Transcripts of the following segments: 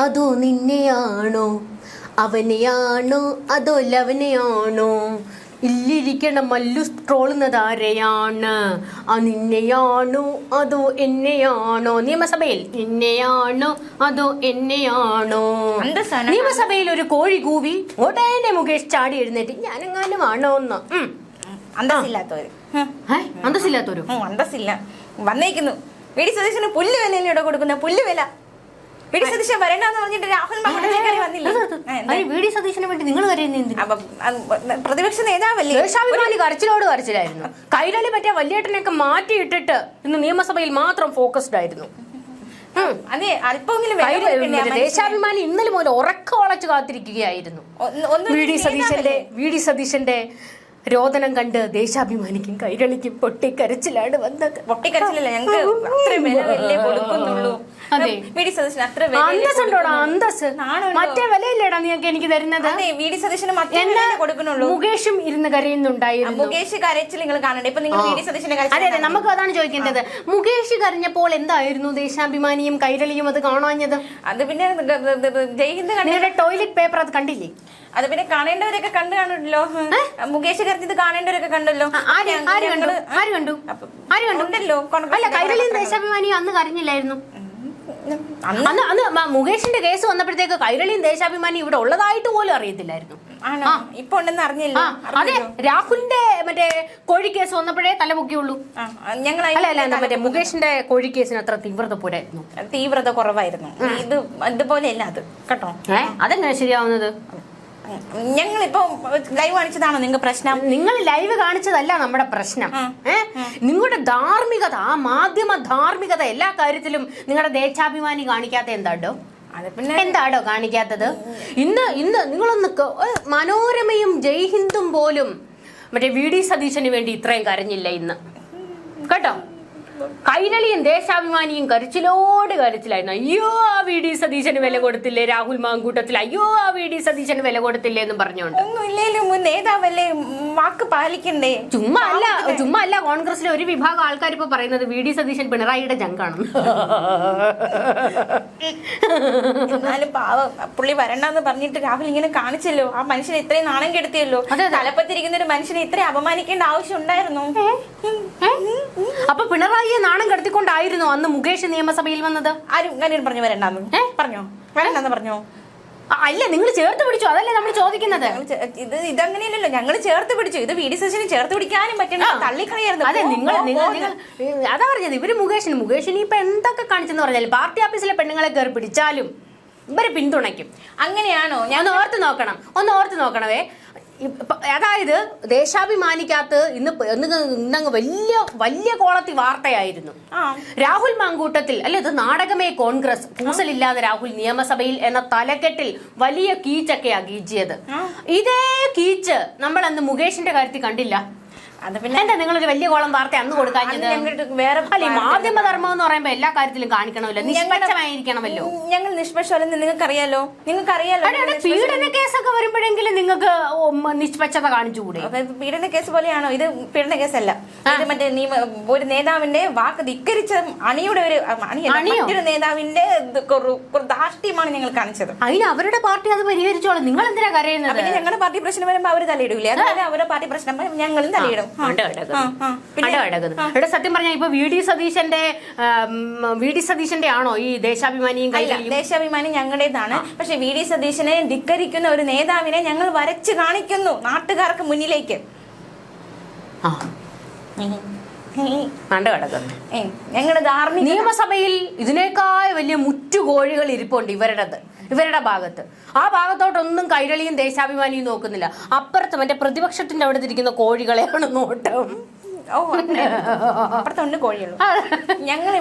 അതോ നിന്നെയാണോ? അവനെയാണോ? അതോ ലവനെയാണോ? ഇല്ലിരിക്കണം മല്ലു ട്രോളുന്നത് ആരെയാണ്? ആ നിന്നെയാണോ? അതോ എന്നെയാണോ? നിയമസഭയിൽ എന്നെയാണോ അതോ എന്നെയാണോ. നിയമസഭയിൽ ഒരു കോഴി കൂവി ഉടനെ മുകേഷ് ചാടി എഴുന്നേറ്റ് ഞാനെങ്ങാനും ആണോ എന്ന്? ഉം. അന്തസ്സില്ലാത്തവര്. അന്തസ്സില്ലാത്തവരും? അന്തസ്സില്ല. വന്നേക്കുന്നു. വെടി സതീശന് പുല്ല് വില ഇവിടെ കൊടുക്കുന്ന പുല്ല് വില. വെടി സതീശൻ വരണ്ടെന്ന് പറഞ്ഞിട്ട് രാഹുൽ കയറി വന്നില്ലേ? വി ഡി സതീശന് വേണ്ടി നിങ്ങൾ കരയുന്ന പ്രതിപക്ഷ നേതാവല്ലേ? ദേശാഭിമാനി കരച്ചിലോട് കരച്ചിലായിരുന്നു. കൈരളി പറ്റിയ വല്യേട്ടനെയൊക്കെ മാറ്റിയിട്ടിട്ട് ഇന്ന് നിയമസഭയിൽ മാത്രം ഫോക്കസ്ഡ് ആയിരുന്നു? ദേശാഭിമാനി ഇന്നലെ മുതൽ ഉറക്കം വളച്ചു കാത്തിരിക്കുകയായിരുന്നു. വി ഡി സതീശന്റെ? വി ഡി സതീശന്റെ രോദനം കണ്ട് ദേശാഭിമാനിക്കും കൈരളിക്കും പൊട്ടിക്കരച്ചിലാണ് വന്നത്. പൊട്ടിക്കരച്ചിലല്ല ഞങ്ങൾക്ക് അത്രയും വില വലിയ കൊടുക്കുന്നുള്ളൂ. വി ഡി സതീശൻ അത്ര അന്തസ്സുണ്ടോടാ അന്തസ്? മറ്റേ വിലയില്ലേടാ നിങ്ങൾക്ക് എനിക്ക് തരുന്നത്? വി ഡി സതീശന് കൊടുക്കുന്നുള്ളൂ. മുകേഷും ഇരുന്ന് കരയുന്നുണ്ടായിരുന്നു. മുകേഷ് കരച്ചിൽ നിങ്ങൾ കാണണ്ടേ ഇപ്പൊ നിങ്ങൾ വി ഡി സതീശന്റെ അതെ അതെ നമുക്ക് അതാണ് ചോദിക്കേണ്ടത്. മുകേഷ് കരഞ്ഞപ്പോൾ എന്തായിരുന്നു ദേശാഭിമാനിയും കൈരളിയും അത് കാണാഞ്ഞത്? അത് പിന്നെ ജയ്ഹിന്ദ് നിങ്ങളുടെ ടോയ്ലറ്റ് പേപ്പർ അത് കണ്ടില്ലേ? അത് പിന്നെ കാണേണ്ടവരൊക്കെ കണ്ടു കാണുമല്ലോ മുകേഷ് കരഞ്ഞത് കാണേണ്ടവരൊക്കെ കണ്ടല്ലോ. ആര് കണ്ടു? ആര് കണ്ടു? ആര് കണ്ടു? ഉണ്ടല്ലോ അല്ല കൈരളിയും ദേശാഭിമാനിയും അന്ന് കരഞ്ഞില്ലായിരുന്നു. അന്ന് അന്ന് മുകേഷിന്റെ കേസ് വന്നപ്പോഴത്തേക്ക് കൈരളിയും ദേശാഭിമാനി ഇവിടെ ഉള്ളതായിട്ട് പോലും അറിയത്തില്ലായിരുന്നു. ഇപ്പൊ ഉണ്ടെന്ന് അറിഞ്ഞില്ല? അതെ. രാഹുലിന്റെ മറ്റേ കോഴി കേസ് വന്നപ്പോഴേ തലപൊക്കിയുള്ളൂ. ഞങ്ങൾ മറ്റേ മുകേഷിന്റെ കോഴി കേസിന് അത്ര തീവ്രത പോരായിരുന്നു തീവ്രത കുറവായിരുന്നു. ഇത് ഇതുപോലെയല്ല അത്. കേട്ടോ? അതെങ്ങനെ ശരിയാവുന്നത്? ഞങ്ങളിപ്പോ ലൈവ് കാണിച്ചതാണോ നിങ്ങൾക്ക് പ്രശ്നം? നിങ്ങൾ ലൈവ് കാണിച്ചതല്ല നമ്മുടെ പ്രശ്നം. നിങ്ങളുടെ ധാർമ്മികത ആ മാധ്യമ ധാർമ്മികത എല്ലാ കാര്യത്തിലും നിങ്ങളുടെ ദേശാഭിമാനി കാണിക്കാത്ത എന്താണ്ടോ എന്താടോ കാണിക്കാത്തത്? ഇന്ന് ഇന്ന് നിങ്ങളൊന്ന് മനോരമയും ജയ്ഹിന്ദും പോലും മറ്റേ വി ഡി സതീശന് വേണ്ടി ഇത്രയും കരഞ്ഞില്ല ഇന്ന്. കേട്ടോ? കൈരളിയും ദേശാഭിമാനിയും കരച്ചിലോട് കരച്ചിലായിരുന്നു. അയ്യോ ആ വി ഡി സതീശന് വില കൊടുത്തില്ലേ? രാഹുൽ മാങ്കൂട്ടത്തിൽ. അയ്യോ ആ വി ഡി സതീശന് വില കൊടുത്തില്ലേ എന്ന് പറഞ്ഞോണ്ട് ഒന്നും ഇല്ലേലും മുൻ നേതാവല്ലേ വാക്ക് പാലിക്കണ്ടേ ചുമ്മാ അല്ല ചുമ്മാ അല്ല കോൺഗ്രസിലെ ഒരു വിഭാഗം ആൾക്കാർ ഇപ്പൊ പറയുന്നത് വി ഡി സതീശൻ പിണറായിയുടെ ജങ്കാണ് എന്നാലും പാവം പുള്ളി വരണ്ടെന്ന് പറഞ്ഞിട്ട് രാഹുൽ ഇങ്ങനെ കാണിച്ചല്ലോ. ആ മനുഷ്യനെ ഇത്രയും നാണം കെടുത്തിയല്ലോ. തലപ്പത്തിരിക്കുന്ന ഒരു മനുഷ്യനെ ഇത്രയും അപമാനിക്കേണ്ട ആവശ്യം ഉണ്ടായിരുന്നു. അപ്പൊ പിണറായിയെ നാണം കടത്തിക്കൊണ്ടായിരുന്നു അന്ന് മുകേഷ് നിയമസഭയിൽ വന്നത്? ആരും കാര്യം പറഞ്ഞു വരണ്ടെന്ന്. ഏ? പറഞ്ഞോ? വരണ്ടെന്ന് പറഞ്ഞോ? അല്ല നിങ്ങൾ ചേർത്ത് പിടിച്ചു? അതല്ലേ നമ്മൾ ചോദിക്കുന്നത്. ഇത് ഇതങ്ങനെയല്ലല്ലോ. ഞങ്ങൾ ചേർത്ത് പിടിച്ചു. ഇത് വി ഡി സച്ചിനെ ചേർത്ത് പിടിക്കാനും പറ്റണ തള്ളിക്കളയായിരുന്നു അതെ നിങ്ങൾ നിങ്ങൾ അതാ പറഞ്ഞത്. ഇവർ മുകേഷിന് മുകേഷിന് ഇപ്പൊ എന്തൊക്കെ കാണിച്ചെന്ന് പറഞ്ഞാൽ പാർട്ടി ഓഫീസിലെ പെണ്ണുങ്ങളെ കയറി പിടിച്ചാലും ഇവരെ പിന്തുണയ്ക്കും. അങ്ങനെയാണോ? ഞാൻ ഓർത്ത് നോക്കണം. ഒന്ന് ഓർത്ത് നോക്കണവേ. അതായത് ദേശാഭിമാനിക്കകത്ത് ഇന്ന് ഇന്നങ്ങ് വലിയ വലിയ കോളത്തി വാർത്തയായിരുന്നു. രാഹുൽ മാങ്കൂട്ടത്തിൽ അല്ലെ ഇത് നാടകമേ കോൺഗ്രസ്. കൂസലില്ലാതെ രാഹുൽ നിയമസഭയിൽ എന്ന തലക്കെട്ടിൽ വലിയ കീച്ചൊക്കെയാ കീച്ചിയത് ഇതേ കീച്ച് നമ്മൾ അന്ന് മുകേഷിന്റെ കാര്യത്തിൽ കണ്ടില്ല. അത് പിന്നെ എന്താ നിങ്ങളൊരു വലിയ കോളം വാർത്ത അന്ന് കൊടുക്കാഞ്ഞത്? വേറെ മാധ്യമധർമ്മം എന്ന് പറയുമ്പോ എല്ലാ കാര്യത്തിലും കാണിക്കണമല്ലോ. നിഷ്പക്ഷമായിരിക്കണമല്ലോ. ഞങ്ങൾ നിഷ്പക്ഷമല്ലെന്ന് നിങ്ങൾക്ക് അറിയാലോ പീഡന കേസൊക്കെ വരുമ്പോഴെങ്കിലും നിങ്ങൾക്ക് നിഷ്പക്ഷത കാണിച്ചുകൂടെ? അതായത് പീഡന കേസ് പോലെയാണോ? ഇത് പീഡന കേസല്ല. ഇത് മറ്റേ നിയമ ഒരു നേതാവിന്റെ വാക്ക് ധിക്കരിച്ച അണിയുടെ ഒരു? മറ്റൊരു നേതാവിന്റെ ദാഷ്ട്യമാണ് ഞങ്ങൾ കാണിച്ചത്. അതിന് അവരുടെ പാർട്ടി അത് പരിഹരിച്ചോളൂ. നിങ്ങൾ എന്തിനാ കരയുന്നത് ഞങ്ങളുടെ പാർട്ടി പ്രശ്നം വരുമ്പോ അവർ തലയിടൂലേ? അതുപോലെ അവരുടെ പാർട്ടി പ്രശ്നം ഞങ്ങളും തലയിടും. ഇവിടെ സത്യം പറഞ്ഞാൽ ഇപ്പൊ വി ഡി സതീശന്റെ വി ഡി സതീശന്റെ ആണോ ഈ ദേശാഭിമാനിയും ദേശാഭിമാനി ഞങ്ങളുടേതാണ്. പക്ഷെ വി ഡി സതീശനെ ധിക്കരിക്കുന്ന ഒരു നേതാവിനെ ഞങ്ങൾ വരച്ച് കാണിക്കുന്നു നാട്ടുകാർക്ക് മുന്നിലേക്ക്. ആ. ഞങ്ങളുടെ ധാർമ്മിക നിയമസഭയിൽ ഇതിനേക്കാൾ വലിയ മുറ്റുകോഴികൾ ഇരിപ്പുണ്ട് ഇവരുടേത്. ഇവരുടെ ഭാഗത്ത്. ആ ഭാഗത്തോട്ടൊന്നും കൈരളിയും ദേശാഭിമാനിയും നോക്കുന്നില്ല. അപ്പുറത്ത് മറ്റേ പ്രതിപക്ഷത്തിന്റെ അവിടെ ഇരിക്കുന്ന കോഴികളെയാണ് നോട്ടം. ഓ. അപ്പുറത്തുണ്ട് കോഴിയുള്ളൂ ഞങ്ങൾ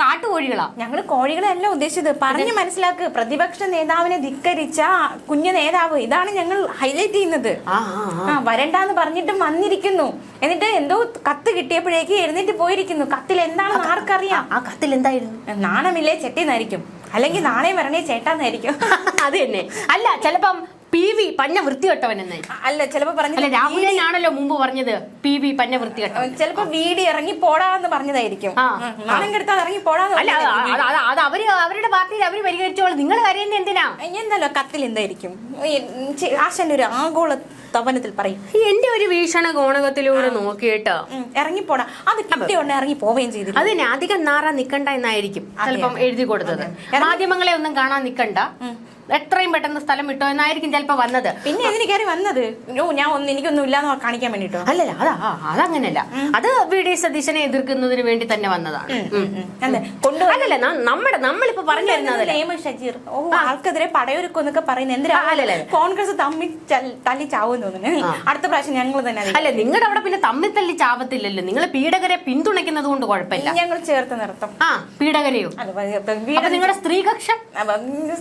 കാട്ടുകോഴികളാ? ഞങ്ങൾ കോഴികളെയല്ല ഉദ്ദേശിച്ചത്. പറഞ്ഞു മനസ്സിലാക്ക് പ്രതിപക്ഷ നേതാവിനെ ധിക്കരിച്ച കുഞ്ഞു നേതാവ്. ഇതാണ് ഞങ്ങൾ ഹൈലൈറ്റ് ചെയ്യുന്നത്. ആ വരണ്ടെന്ന് പറഞ്ഞിട്ടും വന്നിരിക്കുന്നു. എന്നിട്ട് എന്തോ കത്ത് കിട്ടിയപ്പോഴേക്ക് എഴുന്നേറ്റ് പോയിരിക്കുന്നു. കത്തിൽ എന്താണെന്ന് ആർക്കറിയാം? ആ കത്തിൽ എന്തായിരുന്നു? നാണമില്ലേ ചെട്ടിന്നായിരിക്കും. അല്ലെങ്കിൽ നാളെ വരണേ ചേട്ടാന്നായിരിക്കും. അത് തന്നെ. അല്ല ചിലപ്പം പി വി പഞ്ഞ വൃത്തികെട്ടവൻ എന്ന് അല്ല ചിലപ്പോ പറഞ്ഞില്ല രാഹുലനാണല്ലോ മുമ്പ് പറഞ്ഞത് പി വി പഞ്ഞ വൃത്തികെട്ടവൻ ചിലപ്പോ വീട് ഇറങ്ങി പോടാന്ന് പറഞ്ഞതായിരിക്കും. നാണം കെടുത്താൽ ഇറങ്ങി പോടാന്ന് അല്ല അത് അവർ അവരുടെ പാർട്ടിയിൽ അവർ പരിഹരിച്ചോളൂ. നിങ്ങൾ കരയുന്നത് എന്തിനാ? എന്തല്ലോ കത്തിൽ എന്തായിരിക്കും? ആശന്റെ ഒരു ആഗോള തവനത്തിൽ പറയും. എന്റെ ഒരു വീക്ഷണ കോണകത്തിലൂടെ നോക്കിയിട്ട് ഇറങ്ങി ഇറങ്ങിപ്പോടാ. അത് കിട്ടിയോണ്ട് ഇറങ്ങി പോവുകയും ചെയ്തു അതിന് അധികം നാറാ നിക്കണ്ട എന്നായിരിക്കും ചിലപ്പം എഴുതി കൊടുത്തത്. മാധ്യമങ്ങളെ ഒന്നും കാണാൻ നിക്കണ്ട. എത്രയും പെട്ടെന്ന് സ്ഥലം വിട്ടോ എന്നായിരിക്കും ചിലപ്പോ വന്നത്. പിന്നെ എന്തിനു കയറി വന്നത്? ഓ ഞാൻ ഒന്നും എനിക്കൊന്നും ഇല്ലാന്ന് കാണിക്കാൻ വേണ്ടിട്ടോ? അല്ലല്ല അതാ അതങ്ങനല്ല. അത് വി ഡി സതീശനെ എതിർക്കുന്നതിന് വേണ്ടി തന്നെ വന്നതാണ്. അല്ലല്ല നമ്മുടെ നമ്മളിപ്പോ പറഞ്ഞു വരുന്നത് ഷജീർ. ഓ ആൾക്കെതിരെ പടയൊരുക്കൊന്നൊക്കെ പറയുന്നത് എന്തിനാ. കോൺഗ്രസ് തമ്മിൽ തല്ലി ചാവും തോന്നുന്നു. അടുത്ത പ്രാവശ്യം ഞങ്ങൾ തന്നെ അല്ല നിങ്ങളുടെ അവിടെ പിന്നെ തമ്മിൽ തല്ലി ചാവത്തില്ലല്ലോ. നിങ്ങൾ പീഡകരെ പിന്തുണയ്ക്കുന്നത് കൊണ്ട് കുഴപ്പമില്ല. ഞങ്ങൾ ചേർത്ത് നിർത്തും. ആ പീഡകരെയോ? നിങ്ങളുടെ സ്ത്രീകക്ഷം?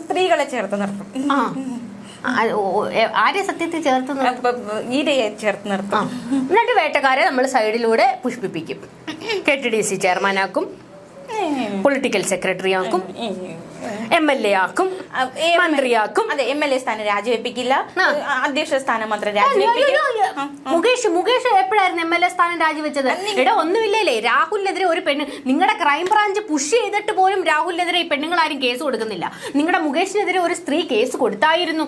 സ്ത്രീകളെ ചേർത്ത് നിർത്തും ആ. ആരെ സത്യത്തിൽ ചേർത്ത് ഈരയെ ചേർത്ത്. നിർത്തും. എന്നിട്ട് വേട്ടക്കാരെ നമ്മൾ സൈഡിലൂടെ പുഷ്പിപ്പിക്കും. കെ ടി ഡി സി ചെയർമാനാക്കും. പൊളിറ്റിക്കൽ സെക്രട്ടറി ആക്കും എം എൽ എ ആക്കും മന്ത്രിയാക്കും. അതെ എം എൽ എ സ്ഥാനം രാജിവെപ്പിക്കില്ല. അധ്യക്ഷ സ്ഥാനം മാത്രം രാജിവെപ്പിക്കില്ല മുകേഷ് മുകേഷ് എപ്പോഴായിരുന്നു എം എൽ എ സ്ഥാനം രാജിവെച്ചത്? ഇവിടെ ഒന്നുമില്ലല്ലേ. രാഹുലിനെതിരെ ഒരു പെണ്ണ് നിങ്ങളുടെ ക്രൈം ബ്രാഞ്ച് പുഷ് ചെയ്തിട്ട് പോലും രാഹുലിനെതിരെ ഈ പെണ്ണുങ്ങൾ ആരും കേസ് കൊടുക്കുന്നില്ല. നിങ്ങളുടെ മുകേഷിനെതിരെ ഒരു സ്ത്രീ കേസ് കൊടുത്തായിരുന്നു.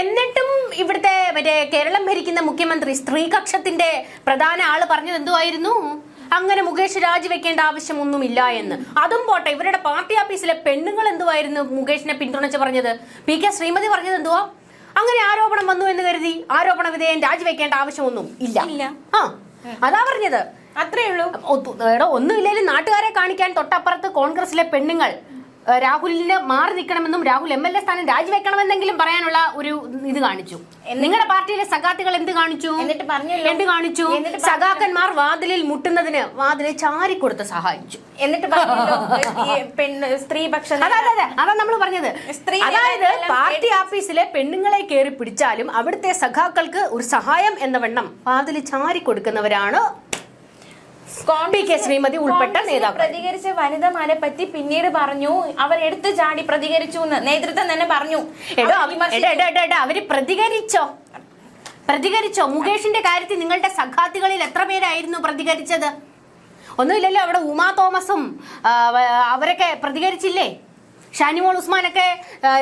എന്നിട്ടും ഇവിടുത്തെ മറ്റേ കേരളം ഭരിക്കുന്ന മുഖ്യമന്ത്രി സ്ത്രീകക്ഷത്തിന്റെ പ്രധാന ആൾ പറഞ്ഞത് എന്തുവായിരുന്നു? അങ്ങനെ മുകേഷ് രാജിവെക്കേണ്ട ആവശ്യമൊന്നുമില്ല എന്ന്. അതും പോട്ടെ ഇവരുടെ പാർട്ടി ഓഫീസിലെ പെണ്ണുങ്ങൾ എന്തുവായിരുന്നു മുകേഷിനെ പിന്തുണച്ച് പറഞ്ഞത്? പി കെ ശ്രീമതി പറഞ്ഞത് എന്തുവാ? അങ്ങനെ ആരോപണം വന്നു എന്ന് കരുതി ആരോപണ വിധേയൻ രാജിവെക്കേണ്ട ആവശ്യമൊന്നും ഇല്ല. ആ അതാ പറഞ്ഞത്. അത്രേ ഉള്ളൂ. ഒന്നുമില്ലെങ്കിലും നാട്ടുകാരെ കാണിക്കാൻ തൊട്ടപ്പുറത്ത് കോൺഗ്രസിലെ പെണ്ണുങ്ങൾ രാഹുലിന് മാറി നിൽക്കണമെന്നും രാഹുൽ എം എൽ എ സ്ഥാനം രാജിവെക്കണമെന്നെങ്കിലും പറയാനുള്ള ഒരു ഇത് കാണിച്ചു. നിങ്ങളുടെ പാർട്ടിയിലെ സഖാത്തുകൾ എന്ത് കാണിച്ചു? എന്നിട്ട് പറഞ്ഞു എന്ത് കാണിച്ചു? സഖാക്കന്മാർ വാതിലിൽ മുട്ടുന്നതിന് വാതിലിൽ ചാരിക്കൊടുത്ത് സഹായിച്ചു. എന്നിട്ട് പെണ്ണ് സ്ത്രീപക്ഷ അതാ നമ്മൾ പറഞ്ഞത്. സ്ത്രീ അതായത് പാർട്ടി ഓഫീസിലെ പെണ്ണുങ്ങളെ കയറി പിടിച്ചാലും അവിടുത്തെ സഖാക്കൾക്ക് ഒരു സഹായം എന്ന വണ്ണം വാതിൽ ചാരി കൊടുക്കുന്നവരാണ് പി കെ ശ്രീമതി ഉൾപ്പെട്ട നേതാക്കൾ. പ്രതികരിച്ച വനിതമാരെ പറ്റി പിന്നീട് പറഞ്ഞു. അവർ എടുത്തു ചാടി പ്രതികരിച്ചു എന്ന് നേതൃത്വം തന്നെ പറഞ്ഞു. എടോ അവർ പ്രതികരിച്ചോ? പ്രതികരിച്ചോ? മുകേഷിന്റെ കാര്യത്തിൽ നിങ്ങളുടെ സഖാത്തികളിൽ എത്ര പേരായിരുന്നു പ്രതികരിച്ചത്? ഒന്നുമില്ലല്ലോ അവിടെ ഉമാ തോമസും അവരൊക്കെ പ്രതികരിച്ചില്ലേ? ഷാനിമോൾ ഉസ്മാനൊക്കെ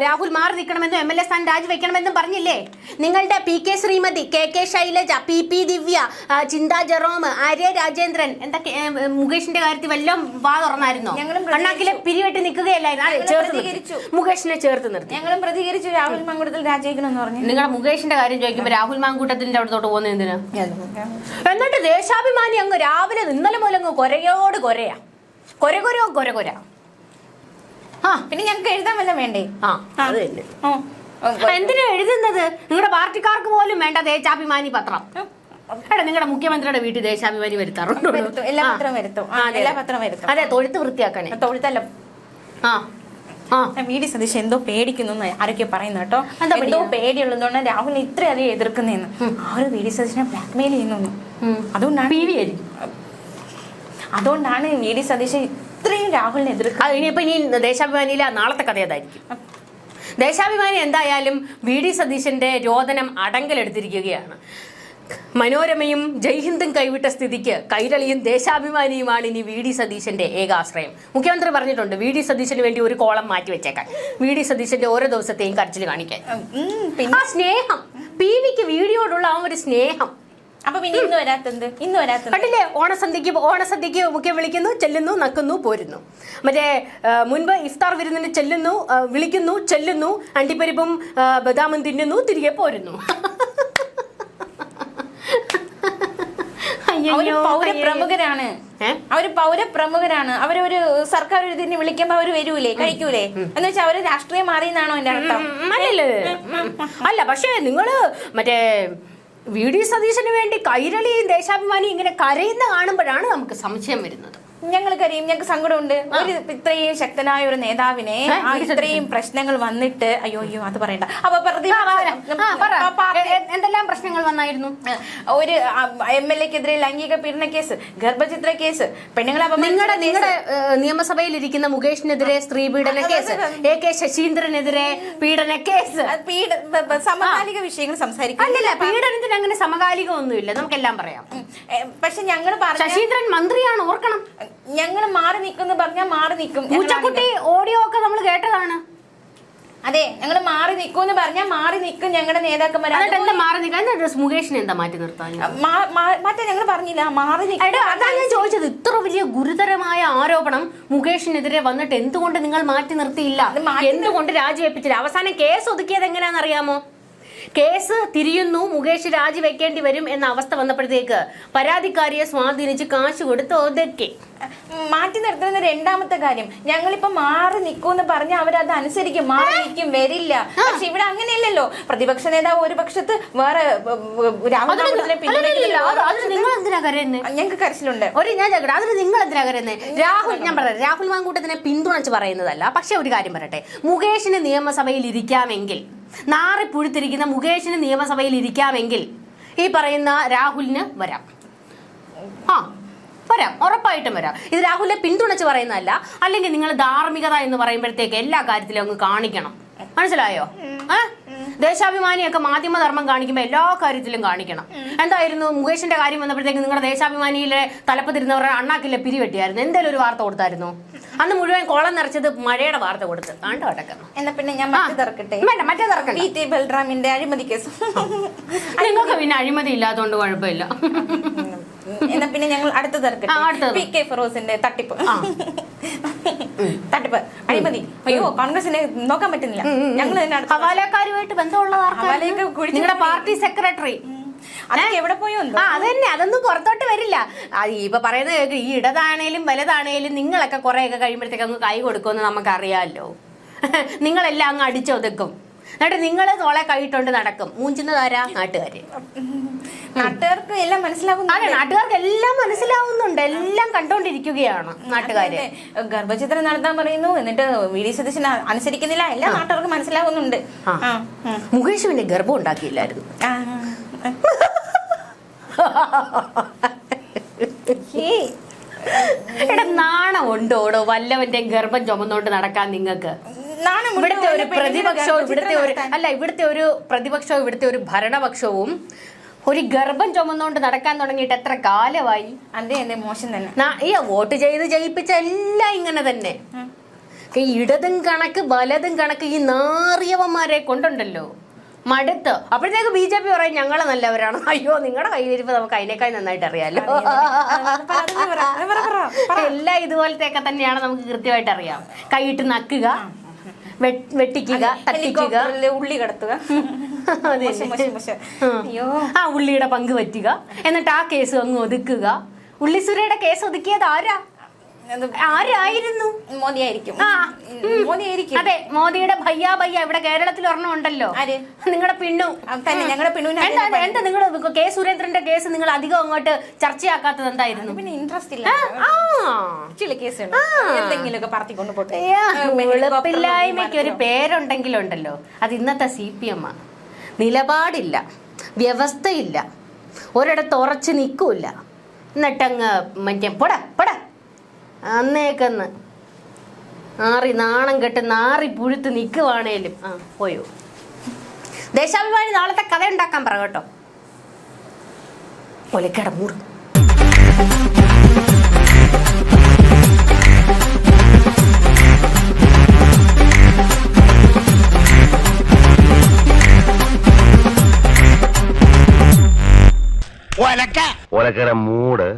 രാഹുൽ മാറി നിൽക്കണമെന്നും എം എൽ എ സ്ഥാനം രാജിവെക്കണമെന്നും പറഞ്ഞില്ലേ? നിങ്ങളുടെ P K Sreemathi K K Shailaja P P Divya Chintha Jerome Arya Rajendran എന്തൊക്കെ മുകേഷിന്റെ കാര്യത്തിൽ വല്ലതും വാ തുറന്നായിരുന്നോ? കണ്ണാക്കിലെ പിരിവെട്ടി നിൽക്കുകയല്ലായിരുന്നു? ആ, ചേർത്ത് നിർത്തി. മുകേഷിനെ ചേർത്ത് നിർത്തി. ഞങ്ങളും പ്രതികരിച്ചു. രാഹുൽ മാങ്കൂട്ടത്തിൽ രാജിവെക്കണമെന്ന് പറഞ്ഞു. നിങ്ങളുടെ മുകേഷിന്റെ കാര്യം ചോദിക്കുമ്പോൾ രാഹുൽ മാങ്കൂട്ടത്തിന്റെ അവിടത്തോട്ട് പോകുന്നത് എന്തിനാ? എന്നിട്ട് ദേശാഭിമാനി അങ്ങ് രാവിലെ ഇന്നലെ മുതൽ അങ്ങ് കൊരയോട് കൊരയാ. കൊരകൊരോ കൊരകൊരാ. കൊര കൊര ആ പിന്നെ ഞങ്ങൾക്ക് എഴുതാൻ വല്ല വേണ്ടേ? ആ ആ. അത് തന്നെ. ഓ, ഓ, ആ, എന്തിനാ എഴുതുന്നത്? നിങ്ങളുടെ പാർട്ടിക്കാർക്ക് പോലും വേണ്ട ദേശാഭിമാനി പത്രം. എടാ നിങ്ങളുടെ മുഖ്യമന്ത്രിയുടെ വീട്ടിൽ ദേശാഭിമാനി വരുത്താറുണ്ടോ? വരുത്തും. എല്ലാ പത്രം വരുത്തും. എല്ലാ പത്രം വരുത്തും. അതെ തൊഴുത്ത് വൃത്തിയാക്കണേ തൊഴുത്തല്ല. ആ വി ഡി സതീശ് എന്തോ പേടിക്കുന്നു ആരൊക്കെ പറയുന്നു കേട്ടോ. എന്താ എന്തോ പേടിയാ? പേടിയുള്ളതുകൊണ്ട് രാഹുൽ ഇത്രയധികം എതിർക്കുന്നതെന്ന്. ആ ഒരു വി ഡി സതീശിനെ ബ്ലാക്ക്മെയിൽ ചെയ്യുന്നു. അതുകൊണ്ടാണ് അതുകൊണ്ടാണ് വി ഡി സതീശൻ ഇത്രയും രാഹുലിനെ എതിർക്കും ഇനിയിപ്പോ ഇനി ദേശാഭിമാനിയിലെ നാളത്തെ കഥ അതായിരിക്കും ദേശാഭിമാനി എന്തായാലും വി ഡി സതീശന്റെ രോദനം അടങ്കലെടുത്തിരിക്കുകയാണ്. മനോരമയും ജയ്ഹിന്ദും കൈവിട്ട സ്ഥിതിക്ക് കൈരളിയും ദേശാഭിമാനിയുമാണ് ഇനി വി ഡി സതീശന്റെ ഏകാശ്രയം. മുഖ്യമന്ത്രി പറഞ്ഞിട്ടുണ്ട് വി ഡി സതീശന് വേണ്ടി ഒരു കോളം മാറ്റി വെച്ചേക്കാൻ. വി ഡി സതീശന്റെ ഓരോ ദിവസത്തെയും കരച്ചിൽ കാണിക്കാൻ. ആ സ്നേഹം. പി വിക്ക് വീഡിയോടുള്ള ആ ഒരു സ്നേഹം. അപ്പൊ പിന്നെ ഇന്ന് വരാത്തത് ഇന്ന് വരാത്തത് കണ്ടില്ലേ? ഓണസദ്യക്ക് ഓണസദ്യക്ക് മുഖ്യം വിളിക്കുന്നു ചെല്ലുന്നു നക്കുന്നു പോരുന്നു. മറ്റേ മുൻപ് ഇഫ്താർ വിരുന്നിന് ചെല്ലുന്നു വിളിക്കുന്നു ചെല്ലുന്നു അണ്ടിപ്പരിപ്പും ബദാമും തിന്നുന്നു തിരികെ പോരുന്നു. അവർ പൗര പൗരപ്രമുഖരാണ്. അവർ പൗരപ്രമുഖരാണ്. അവരൊരു സർക്കാർ ഒരു ഇതിന് വിളിക്കുമ്പോ അവർ വരൂലേ? കഴിക്കൂലേ? എന്ന് വെച്ചാൽ അവർ രാഷ്ട്രീയം മാറിയെന്നാണോ എന്റെ അർത്ഥം. അല്ല പക്ഷേ നിങ്ങൾ മറ്റേ വി ഡി സതീശന് വേണ്ടി കൈരളിയും ദേശാഭിമാനിയും ഇങ്ങനെ കരയുന്ന കാണുമ്പോഴാണ് നമുക്ക് സംശയം വരുന്നത്. ഞങ്ങൾ കരയും. ഞങ്ങൾക്ക് സങ്കടമുണ്ട്. ഒരു ഇത്രയും ശക്തനായ ഒരു നേതാവിനെ ഇത്രയും പ്രശ്നങ്ങൾ വന്നിട്ട് അയ്യോ അയ്യോ അത് പറയണ്ട. അപ്പൊ എന്തെല്ലാം പ്രശ്നങ്ങൾ വന്നായിരുന്നു? ഒരു എം എൽ എക്കെതിരെ ലൈംഗിക പീഡന കേസ് ഗർഭചിത്ര കേസ് പെണ്ണുങ്ങളെ നിങ്ങളുടെ നിങ്ങളുടെ നിയമസഭയിൽ ഇരിക്കുന്ന മുകേഷിനെതിരെ സ്ത്രീ പീഡന കേസ് എ കെ ശശീന്ദ്രനെതിരെ പീഡന കേസ്. സമകാലിക വിഷയങ്ങൾ സംസാരിക്കും അല്ലല്ല പീഡനത്തിന് അങ്ങനെ സമകാലികമൊന്നുമില്ല. നമുക്കെല്ലാം പറയാം. പക്ഷെ ഞങ്ങൾ പറഞ്ഞു ശശീന്ദ്രൻ മന്ത്രിയാണ്? ഓർക്കണം. ഞങ്ങൾ മാറി നിൽക്കുന്നു പറഞ്ഞാൽ മാറി നിൽക്കും ഊച്ചക്കുട്ടി പൂച്ചക്കുട്ടി ഓഡിയോ ഒക്കെ നമ്മൾ കേട്ടതാണ്. അതെ ഞങ്ങൾ മാറി നിൽക്കുമെന്ന് പറഞ്ഞാൽ മാറി നിൽക്കും ഞങ്ങളുടെ നേതാക്കന്മാർ എന്നിട്ട് എന്താ മാറി നിൽക്കാൻ മുകേഷിനെ എന്താ മാറ്റി നിർത്താൻ? മാ- മാ- മറ്റേ ഞങ്ങൾ പറഞ്ഞില്ല മാറി നിൽക്കും എടാ ഞാൻ ചോദിച്ചത്. ഇത്ര വലിയ ഗുരുതരമായ ആരോപണം മുകേഷിനെതിരെ വന്നിട്ട് എന്തുകൊണ്ട് നിങ്ങൾ മാറ്റി നിർത്തിയില്ല? എന്തുകൊണ്ട് രാജിവെപ്പിച്ചില്ല? അവസാനം കേസ് ഒതുക്കിയത് എങ്ങനെയാണെന്ന് അറിയാമോ? കേസ് തിരിയുന്നു മുകേഷ് രാജിവെക്കേണ്ടി വരും എന്ന അവസ്ഥ വന്നപ്പോഴത്തേക്ക് പരാതിക്കാരിയെ സ്വാധീനിച്ച് കാശ് കൊടുത്ത് ഒതുക്കി. മാറ്റി നിർത്തുന്ന രണ്ടാമത്തെ കാര്യം. ഞങ്ങളിപ്പോ മാറി നിൽക്കുമെന്ന് പറഞ്ഞ അവരത് അനുസരിക്കും. മാറി നിൽക്കും വരില്ല. പക്ഷെ ഇവിടെ അങ്ങനെയല്ലല്ലോ. പ്രതിപക്ഷ നേതാവ് ഒരു പക്ഷത്ത് വേറെ ഞങ്ങൾക്ക് കരച്ചിലുണ്ട്. ഒരു ഞാൻ അതിന് നിങ്ങൾ എന്തിനാ കരുതുന്നത് രാഹുൽ ഞാൻ പറയാം രാഹുൽ മാങ്കൂട്ടത്തിനെ പിന്തുണച്ച് പറയുന്നതല്ല. പക്ഷെ ഒരു കാര്യം പറയട്ടെ മുകേഷിന് നിയമസഭയിൽ ഇരിക്കാമെങ്കിൽ നാറി പുഴുത്തിരിക്കുന്ന മുകേഷിന് നിയമസഭയിൽ ഇരിക്കാമെങ്കിൽ ഈ പറയുന്ന രാഹുലിന് വരാം. ആ വരാം. ഉറപ്പായിട്ടും വരാം. ഇത് രാഹുലിനെ പിന്തുണച്ച് പറയുന്നതല്ല അല്ലെങ്കിൽ നിങ്ങൾ ധാർമ്മികത എന്ന് പറയുമ്പോഴത്തേക്ക് എല്ലാ കാര്യത്തിലും അങ്ങ് കാണിക്കണം. മനസ്സിലായോ? ഏ ദേശാഭിമാനിയൊക്കെ മാധ്യമധർമ്മം കാണിക്കുമ്പോൾ എല്ലാ കാര്യത്തിലും കാണിക്കണം. എന്തായിരുന്നു? മുകേഷിന്റെ കാര്യം വന്നപ്പോഴത്തേക്ക് നിങ്ങളുടെ ദേശാഭിമാനിയിലെ തലപ്പത്തിരുന്നവരുടെ അണ്ണാക്കില്ല പിരിവെട്ടിയായിരുന്നു എന്തെങ്കിലും ഒരു വാർത്ത കൊടുത്തായിരുന്നു? അന്ന് മുഴുവൻ കോളം നിറച്ചത് മഴയുടെ വാർത്ത കൊടുത്ത്. കണ്ടോ അടക്കം എന്നാ പിന്നെ ഞാൻ മറ്റേ വേണ്ട മറ്റേ തിറക്കണ്ട. പി ടി ബൽറാമിന്റെ അഴിമതി കേസ്. നിങ്ങൾക്ക് പിന്നെ അഴിമതി ഇല്ലാത്തതുകൊണ്ട് കുഴപ്പമില്ല. എന്നാ പിന്നെ ഞങ്ങൾ അടുത്ത. പി കെ ഫിറോസിന്റെ തട്ടിപ്പ്. തട്ടിപ്പ്. അഴിമതി അയ്യോ കോൺഗ്രസിനെ നോക്കാൻ പറ്റുന്നില്ല. ഞങ്ങൾ ഹവാലക്കാരുമായിട്ട് ബന്ധമുള്ള നിങ്ങളുടെ പാർട്ടി സെക്രട്ടറി. അതൊക്കെ എവിടെ പോയോ അതന്നെ. അതൊന്നും പുറത്തോട്ട് വരില്ല. ഇപ്പൊ പറയുന്നത് കേൾക്ക് ഈ ഇടതാണേലും വലതാണേലും നിങ്ങളൊക്കെ കുറെയൊക്കെ കഴിയുമ്പോഴത്തേക്ക് അങ്ങ് കൈ കൊടുക്കുമെന്ന് നമുക്കറിയാമല്ലോ നിങ്ങളെല്ലാം അങ്ങ് അടിച്ചൊതുക്കും. എന്നിട്ട് നിങ്ങൾ തോളെ കൈയിട്ടുണ്ട് നടക്കും. മൂഞ്ചുന്നതാരാ നാട്ടുകാര്. നാട്ടുകാർക്ക് എല്ലാം മനസ്സിലാകുന്നു അതെ നാട്ടുകാർക്ക് എല്ലാം മനസ്സിലാവുന്നുണ്ട്. എല്ലാം കണ്ടോണ്ടിരിക്കുകയാണ് നാട്ടുകാര്. ഗർഭചിത്രം നടത്താൻ പറയുന്നു. എന്നിട്ട് വി ഡി സതീശൻ അനുസരിക്കുന്നില്ല. എല്ലാ നാട്ടുകാർക്കും മനസ്സിലാകുന്നുണ്ട്. മുകേഷ് പിന്നെ ഗർഭം ഉണ്ടാക്കിയില്ലായിരുന്നു. എടാ നാണം ഉണ്ടോടോ വല്ലവന്റെ ഗർഭം ചുമന്നോണ്ട് നടക്കാൻ നിങ്ങൾക്ക്? ഇവിടുത്തെ ഒരു പ്രതിപക്ഷവും ഇവിടുത്തെ ഒരു അല്ല ഇവിടുത്തെ ഒരു പ്രതിപക്ഷവും ഇവിടുത്തെ ഒരു ഭരണപക്ഷവും ഒരു ഗർഭം ചുമന്നുകൊണ്ട് നടക്കാൻ തുടങ്ങിയിട്ട് എത്ര കാലമായി? അതെ അതെ മോശം തന്നെ. ഈ വോട്ട് ചെയ്ത് ജയിപ്പിച്ച എല്ലാം ഇങ്ങനെ തന്നെ. ഈ ഇടതും കണക്ക് വലതും കണക്ക് ഈ നാറിയവന്മാരെ കൊണ്ടുണ്ടല്ലോ. മടുത്ത്. അപ്പോഴത്തേക്ക് ബി ജെ പി പറയും ഞങ്ങൾ നല്ലവരാണ്. അയ്യോ നിങ്ങളുടെ കയ്യിലിരിപ്പ് നമുക്ക് അതിനേക്കാൾ നന്നായിട്ട് അറിയാലോ എല്ലാം ഇതുപോലത്തെ ഒക്കെ തന്നെയാണ് നമുക്ക് കൃത്യമായിട്ട് അറിയാം കൈയിട്ട് നക്കുക. വെട്ടിക്കുക തട്ടിക്കുക. ഉള്ളി കടത്തുക. അയ്യോ. ആ ഉള്ളിയുടെ പങ്ക് പറ്റുക. എന്നിട്ട് ആ കേസ് അങ്ങ് ഒതുക്കുക. ഉള്ളിസുരയുടെ കേസ് ഒതുക്കിയത് ആരാ? ആരായിരുന്നു? മോദിയായിരിക്കും. ആ. മോദിയായിരിക്കും. അതെ മോദിയുടെ ഭയ്യാ ഭയ്യ ഇവിടെ കേരളത്തിൽ ഒരെണ്ണം ഉണ്ടല്ലോ? നിങ്ങളുടെ പിണ്ണു തന്നെ ഞങ്ങളുടെ പിണ്ണു എന്താ എന്താ നിങ്ങൾ കെ സുരേന്ദ്രന്റെ കേസ് നിങ്ങൾ അധികം അങ്ങോട്ട് ചർച്ചയാക്കാത്തത് എന്തായിരുന്നു? പിന്നെ ഇൻട്രസ്റ്റ് ഇല്ല. ചില കേസ് എന്തെങ്കിലുമൊക്കെ പോട്ടെ. അയ്യാ, ഏ, ഉളുപ്പില്ലായ്മയ്ക്ക് ഒരു പേരുണ്ടെങ്കിലുണ്ടല്ലോ. അത് ഇന്നത്തെ സി പി എം നിലപാടില്ല. വ്യവസ്ഥയില്ല. ഒരിടത്ത് ഉറച്ചു നിൽക്കൂല എന്നിട്ടങ്ങ് മറ്റേ പൊട പൊട. അന്നേക്കന്ന്. ആറി നാണം കെട്ട് നാറി പുഴുത്ത് നിൽക്കുവാണേലും ആ പോയോ. ദേശാഭിമാനി നാളത്തെ കഥ ഉണ്ടാക്കാൻ പറ കേട്ടോ. ഒലക്കട മൂട് ഒലക്കര മൂട്.